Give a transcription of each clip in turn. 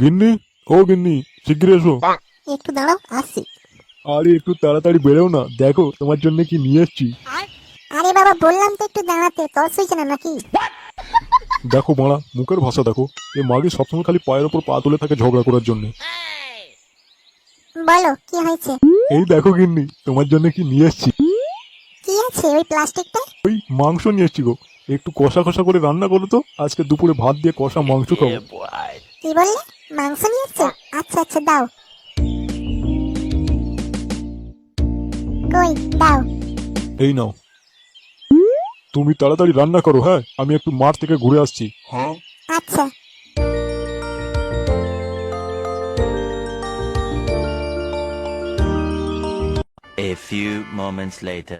গিন্নি ও গিন্নি শিগগির এসো। একটু দাঁড়াও আসছি। আরে একটু তাড়াতাড়ি বেরোও না। দেখো তোমার জন্য কি নিয়ে এসছি। আরে বাবা বললাম তো একটু দাঁড়াতে। তস হয়েছে না নাকি? দেখো মারা মুখের ভাষা দেখো। এ মাগে সবসময় খালি পায়ের ওপর পা তুলে থাকে ঝগড়া করার জন্য। বলো কি হয়েছে? এই দেখো গিন্নি তোমার জন্য কি নিয়ে এসছি। আছে ওই প্লাস্টিকটা? ওই মাংস নিয়ে এসছি গো। একটু কষা কষা করে রান্না করো তো। আজকে দুপুরে ভাত দিয়ে কষা মাংস খাব। কি বললে? মাংস নিয়ে এসছো? আচ্ছা আচ্ছা দাও। কই দাও। এই নাও। তুমি তাড়াতাড়ি রান্না করো হ্যাঁ? আমি একটু মাঠ থেকে ঘুরে আসছি। আচ্ছা। A few moments later.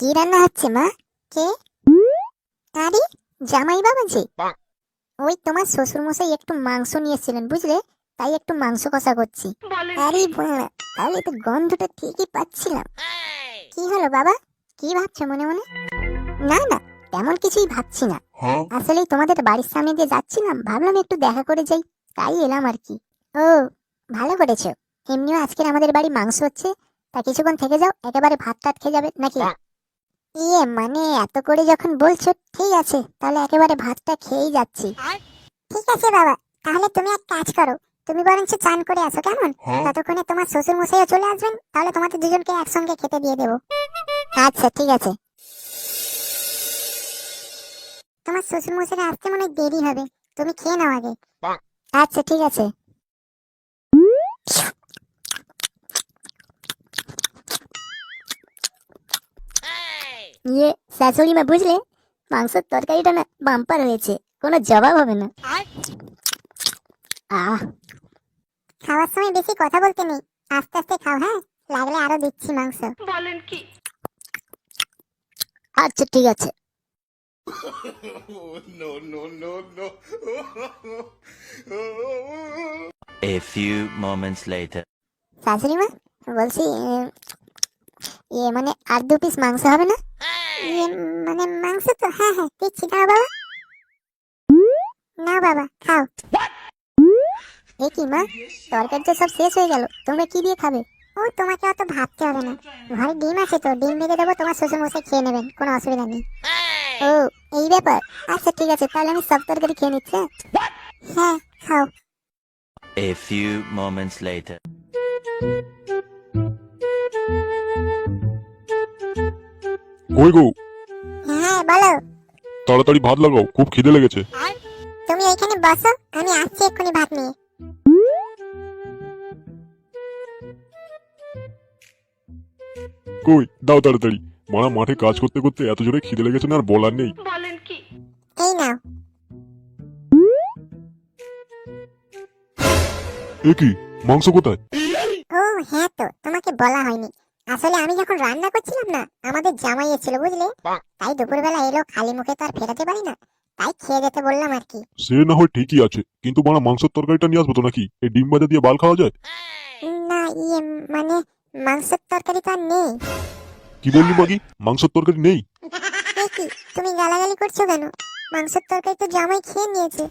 কি রান্না হচ্ছে মা? কে? আরে জামাই বাবা যে ওই তোমার শ্বশুর মশাই একটু মাংস নিয়েছিলেন বুঝলে? তাই একটু মাংস কষা করছি। আরে বাড়া, তাহলে তো গন্ধটা ঠিকই পাচ্ছিলাম। কি হলো বাবা? কি ভাবছ মনে মনে? না না তেমন কিছুই ভাবছি না। আসলে তোমাদের বাড়ির সামনে দিয়ে যাচ্ছিলাম ভাবলাম একটু দেখা করে যাই তাই এলাম আর কি। ও ভালো করেছ। এমনিও আজকের আমাদের বাড়ি মাংস হচ্ছে তা কিছুক্ষণ থেকে যাও একেবারে ভাত টাত খেয়ে যাবে নাকি? ইয়ে মানে এত করে যখন বলছো ঠিক আছে তাহলে একেবারে ভাতটা খেয়েই যাচ্ছি। ঠিক আছে বাবা তাহলে তুমি এক কাজ করো তুমি বরঞ্চ চান করে আসো কেমন? ততক্ষণে তোমার শ্বশুর মশাইও চলে আসবেন তাহলে তোমাদের দুজনকে একসঙ্গে খেতে দিয়ে দেবো। আচ্ছা ঠিক আছে। তোমার শ্বশুর মশাই আসতে মনে হয় দেরি হবে তুমি খেয়ে নাও আগে। আচ্ছা ঠিক আছে। ইয়ে শাশুড়ি মা বুঝলে মাংসের তরকারিটা না বাম্পার হয়েছে কোনো জবাব হবে না। আহ। খাওয়ার সময় বেশি কথা বলতে নেই আস্তে আস্তে খাও হ্যাঁ? লাগলে আরও দিচ্ছি মাংস। বলেন কি? আচ্ছা ঠিক আছে। A few moments later. শাশুড়ি মা বলছি ইয়ে মানে আর দু পিস মাংস হবে না? ইয়ে মানে মাংস তো হ্যাঁ হ্যাঁ দিচ্ছি, দাও বাবা। না বাবা, খাও। এ কি মা তরকারি তো সব শেষ হয়ে গেল, তোমরা কি দিয়ে খাবে? ও, তোমাকে অত ভাবতে হবে না। ঘরে ডিম আছে তো, ডিম ভেজে দেবো, তোমার শ্বশুর মশাই খেয়ে নেবেন, কোনো অসুবিধা নেই। ও, এই ব্যাপার। আচ্ছা ঠিক আছে, তাহলে আমি সব তরকারি খেয়ে নিচ্ছি হ্যাঁ? হ্যাঁ খাও। A few moments later. কই গো। হ্যাঁ বলো। তাড়াতাড়ি ভাত লাগাও খুব খিদে লেগেছে। তুমি এখানে বসো আমি আসছি এক্ষুনি ভাত নিয়ে। কই দাও তাড়াতাড়ি। মারা মাঠে কাজ করতে করতে এত জোরে খিদে লেগেছে না আর বলার নেই। বলেন কি? এই নাও। এ কি? মাংস কোথায়? ও হ্যাঁ তো তোমাকে বলা হয়নি। আসলে আমি যখন রান্না করছিলাম না আমাদের জামাই এসেছিল বুঝলে? তাই দুপুরবেলা এলো খালি মুখে তো আর ফেরাতে পারি না। তাই খেয়ে যেতে বললাম আর কি। সে না হয় ঠিকই আছে কিন্তু মারা মাংসের তরকারিটা নিয়ে আসব তো নাকি? এই ডিম ভাজা দিয়ে বাল খাওয়া যায়? না ইয়ে মানে মাংসের তরকারি তো আর নেই। কি বললি মাগি মাংসের তরকারি নেই? কি তুমি গালাগালি করছ কেন? মাংসের তরকারি তো জামাই খেয়ে নিয়েছে।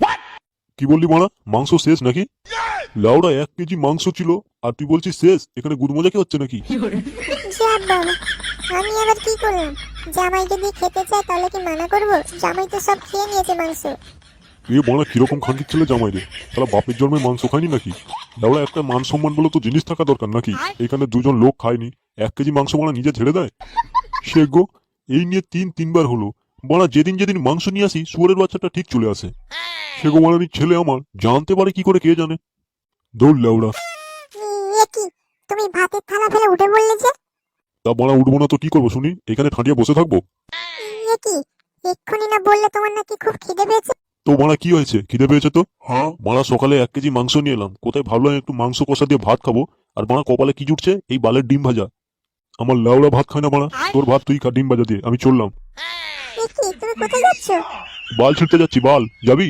কি বললি মারা? মাংস শেষ নাকি? লাউড়া এক কেজি মাংস ছিল আর তুই বলছিস শেষ এখানে গুদমজা কি হচ্ছে নাকি? আমি আবার কি করলাম? জামাই যদি খেতে চায় তাহলে কি মানা করব? জামাই তো সব খেয়ে নিয়েছে মাংস। এ মারা কীরকম খানকির ছেলে জামাই রে। তারা বাপের জন্মে মাংস খায়নি নাকি? লাউড়া একটা মান সম্মান বলে তো জিনিস থাকা দরকার নাকি? এখানে দুজন লোক খায়নি এক কেজি মাংস মারা নিজে ছেড়ে দেয়? সে গো এই নিয়ে তিন তিনবার হলো। মারা যেদিন যেদিন মাংস নিয়ে আসি শুয়ারের বাচ্চাটা ঠিক চলে আসে। সে গো মারানি ছেলে আমার জানতে পারে কি করে কে জানে? দৌড় লাউড়া কি তুমি ভাতের থালা ফেলে উঠে বললে যে? তা মারা উঠবো না তো কি করব শুনি? এখানে ঠাঁটিয়ে বসে থাকব? এ কি এক্ষুনি না বললে তোমার নাকি খুব খিদে পেয়েছে? তো মারা কি হয়েছে? খিদে পেয়েছে তো? হ্যাঁ। মারা সকালে এক কেজি মাংস নিয়ে এলাম। কোথায় ভাবলাম একটু মাংস কষা দিয়ে ভাত খাব আর মারা কপালে কি জুটছে? এই বালের ডিম ভাজা। আমার লাউড়া ভাত খায় না মারা। তোর ভাত তুই খা ডিম ভাজা দিয়ে। আমি চললাম। তুমি কোথায় যাচ্ছ? বাল ছিঁড়তে যাচ্ছি বাল। যাবি?